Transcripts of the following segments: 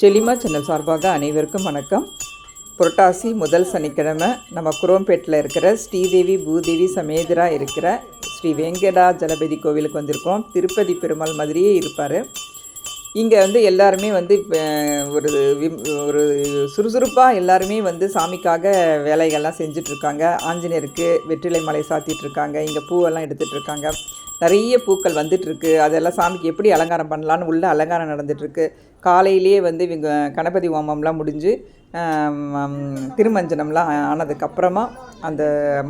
செலிமா channel சார்பாக அனைவருக்கும் வணக்கம். புரட்டாசி முதல் சனிக்கிழமை நம்ம குரோம்பேட்டில் இருக்கிற ஸ்ரீதேவி பூதேவி சமேதரா இருக்கிற ஸ்ரீ வெங்கடாஜலபதி கோவிலுக்கு வந்திருக்கோம். திருப்பதி பெருமாள் மாதிரியே இருப்பார். இங்கே வந்து எல்லாருமே வந்து ஒரு விம்- ஒரு சுறுசுறுப்பாக எல்லாருமே வந்து சாமிக்காக வேலைகள்லாம் செஞ்சிட்ருக்காங்க ஆஞ்சநேயருக்கு வெற்றிலை மலை சாத்திட்ருக்காங்க இங்கே பூவெல்லாம் எடுத்துகிட்ருக்காங்க நிறைய பூக்கள் வந்துட்டுருக்கு. அதெல்லாம் சாமிக்கு எப்படி அலங்காரம் பண்ணலான்னு உள்ள அலங்காரம் நடந்துட்டுருக்கு. காலையிலேயே வந்து இவங்க கணபதி ஹோமம்லாம் முடிஞ்சு திருமஞ்சனம்லாம் ஆனதுக்கப்புறமா அந்த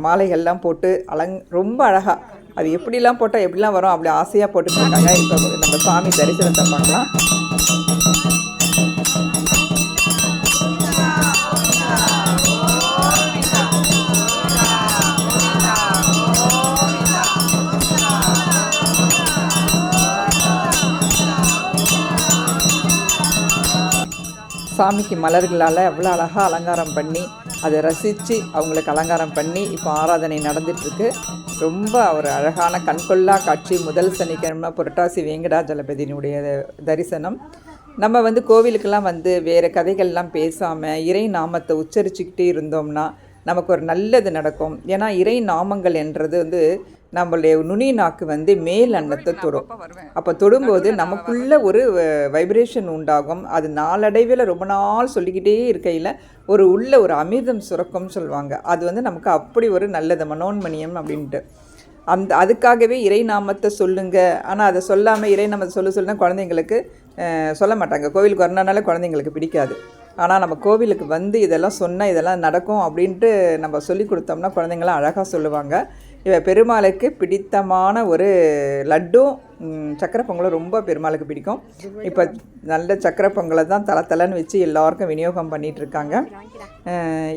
மாலைகள்லாம் போட்டு அலங் ரொம்ப அழகாக அது எப்படிலாம் போட்டால் எப்படிலாம் வரும் அப்படி ஆசையாக போட்டுருக்காங்க இப்போ நம்ம சாமி தரிசனத்தை பார்க்கலாம் சாமிக்கு மலர்களால் எவ்வளோ அழகாக அலங்காரம் பண்ணி அதை ரசித்து அவங்களுக்கு அலங்காரம் பண்ணி இப்போ ஆராதனை நடந்துட்டுருக்கு. ரொம்ப ஒரு அழகான கண்கொள்ளா காட்சி. முதல் சனிக்கிழமை புரட்டாசி வெங்கடாஜலபதியினுடைய தரிசனம். நம்ம வந்து கோவிலுக்கெல்லாம் வந்து வேறு கதைகள்லாம் பேசாமல் இறை நாமத்தை உச்சரிச்சுக்கிட்டே இருந்தோம்னா நமக்கு ஒரு நல்லது நடக்கும். ஏன்னா இறை நாமங்கள் என்றது வந்து நம்மளுடைய நுனி நாக்கு வந்து மேல் அன்னத்தை தொடும். அப்போ தொடும்போது நமக்குள்ள ஒரு வைப்ரேஷன் உண்டாகும். அது நாளடைவில் ரொம்ப நாள் சொல்லிக்கிட்டே இருக்கையில் ஒரு உள்ள ஒரு அமிர்தம் சுரக்கும்னு சொல்லுவாங்க. அது வந்து நமக்கு அப்படி ஒரு நல்லது மனோன்மணியம் அப்படின்ட்டு. அந்த அதுக்காகவே இறை நாமத்தை சொல்லுங்க. ஆனால் அதை சொல்லாமல் இறை நாமத்தை சொல்ல சொல்லுனா குழந்தைங்களுக்கு சொல்ல மாட்டாங்க. கோவிலுக்கு வரணுனாலே குழந்தைங்களுக்கு பிடிக்காது. ஆனால் நம்ம கோவிலுக்கு வந்து இதெல்லாம் சொன்னால் இதெல்லாம் நடக்கும் அப்படின்ட்டு நம்ம சொல்லி கொடுத்தோம்னா குழந்தைங்களாம் அழகாக சொல்லுவாங்க. இவ பெருமாளுக்கு பிடித்தமான ஒரு லட்டும் சக்கரை பொங்கலும் ரொம்ப பெருமாளுக்கு பிடிக்கும். இப்போ நல்ல சக்கரை பொங்கலை தான் தலை தலைன்னு வச்சு எல்லாருக்கும் விநியோகம் பண்ணிகிட்ருக்காங்க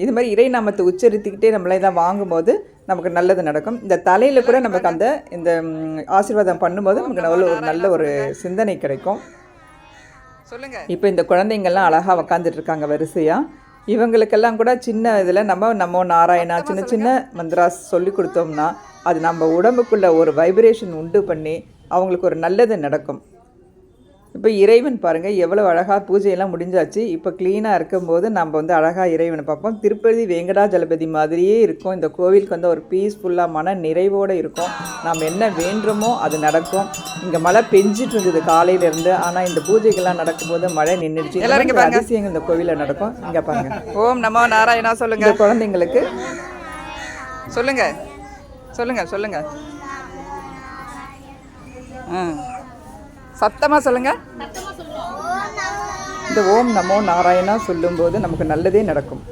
இது மாதிரி இறை நாமத்தை உச்சரித்துக்கிட்டே நம்மளே தான் வாங்கும்போது நமக்கு நல்லது நடக்கும். இந்த தலையில் கூட நமக்கு அந்த இந்த ஆசீர்வாதம் பண்ணும்போது நமக்கு நல்ல ஒரு நல்ல ஒரு சிந்தனை கிடைக்கும். சொல்லுங்க. இப்போ இந்த குழந்தைங்கள்லாம் அழகாக உக்காந்துட்டு இருக்காங்க வரிசையாக இவங்களுக்கெல்லாம் கூட சின்ன இதில் நம்ம நம்ம நாராயணா சின்ன சின்ன மந்திராஸ் சொல்லி கொடுத்தோம்னா அது நம்ம உடம்புக்குள்ள ஒரு வைப்ரேஷன் உண்டு பண்ணி அவங்களுக்கு ஒரு நல்லது நடக்கும். இப்போ இறைவன் பாருங்கள் எவ்வளோ அழகாக பூஜையெல்லாம் முடிஞ்சாச்சு. இப்போ க்ளீனாக இருக்கும்போது நம்ம வந்து அழகாக இறைவனை பார்ப்போம். திருப்பதி வெங்கடாஜலபதி மாதிரியே இருக்கும். இந்த கோவிலுக்கு வந்து ஒரு பீஸ்ஃபுல்லாக மன நிறைவோடு இருக்கும். நாம் என்ன வேண்டுமோ அது நடக்கும். இங்கே மழை பெஞ்சிட்டு இருந்தது காலையிலேருந்து. ஆனால் இந்த பூஜைகள்லாம் நடக்கும்போது மழை எல்லாரும் இங்க பாருங்க. அதிசயங்கள் இந்த கோவிலில் நடக்கும். இங்கே பாருங்க. ஓம் நமோ நாராயணா சொல்லுங்க. இந்த குழந்தைங்களுக்கு சொல்லுங்க. சொல்லுங்க சொல்லுங்க. ஆ. சத்தமாக சொல்லுங்க. இந்த ஓம் நமோ நாராயணா சொல்லும்போது நமக்கு நல்லதே நடக்கும்.